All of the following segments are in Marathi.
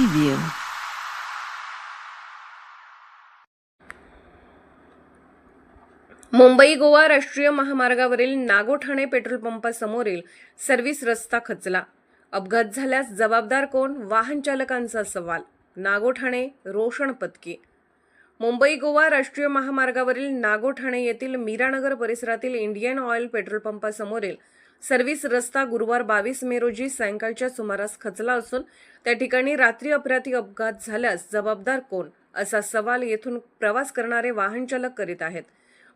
Preview. मुंबई गोवा राष्ट्रीय महामार्गावरील नागो ठाणे पेट्रोल पंपासमोरील सर्व्हिस रस्ता खचला. अपघात झाल्यास जबाबदार कोण? वाहन चालकांचा सवाल. नागो ठाणे रोषण पत्की. मुंबई गोवा राष्ट्रीय महामार्गावरील नागो ठाणे येथील मीरानगर परिसरातील इंडियन ऑइल पेट्रोल पंपासमोरील सर्व्हिस रस्ता गुरुवार बावीस मे रोजी सायंकाळच्या सुमारास खचला असून त्या ठिकाणी रात्री अपराधी अपघात झाल्यास जबाबदार कोण असा सवाल येथून प्रवास करणारे वाहनचालक करीत आहेत.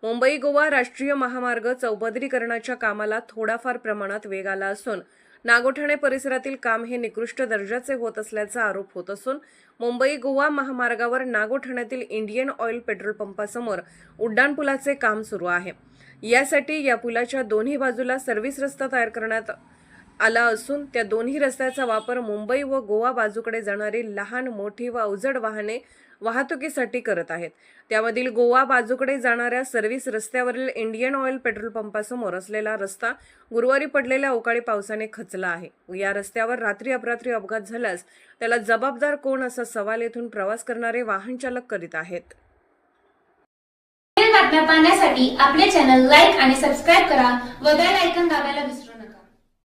मुंबई गोवा राष्ट्रीय महामार्ग चौपदरीकरणाच्या कामाला थोडाफार प्रमाणात वेग आला असून नागोठाणे परिसरातील काम हे निकृष्ट दर्जाचे होत असल्याचा आरोप होत असून मुंबई गोवा महामार्गावर नागोठाण्यातील इंडियन ऑइल पेट्रोल पंपासमोर उड्डाणपुलाचे काम सुरू आहे. यासाठी या पुलाच्या दोन्ही बाजूला सर्व्हिस रस्ता तयार करण्यात आला असून त्या दोन्ही रस्त्याचा वापर मुंबई व गोवा बाजूकडे जाणारी लहान मोठी व अवजड वाहने वाहतुकीसाठी करत आहेत. त्यामधील गोवा बाजूकडे जाणाऱ्या सर्व्हिस रस्त्यावरील इंडियन ऑइल पेट्रोल पंपासमोर असलेला रस्ता गुरुवारी पडलेल्या अवकाळी पावसाने खचला आहे. या रस्त्यावर रात्री अपरात्री अपघात झाल्यास त्याला जबाबदार कोण असा सवाल येथून प्रवास करणारे वाहन चालक करीत आहेत. बातम्या पाहण्यासाठी आपले चॅनल लाईक आणि सबस्क्राईब करा व बेल ऐकन दाबायला विसरू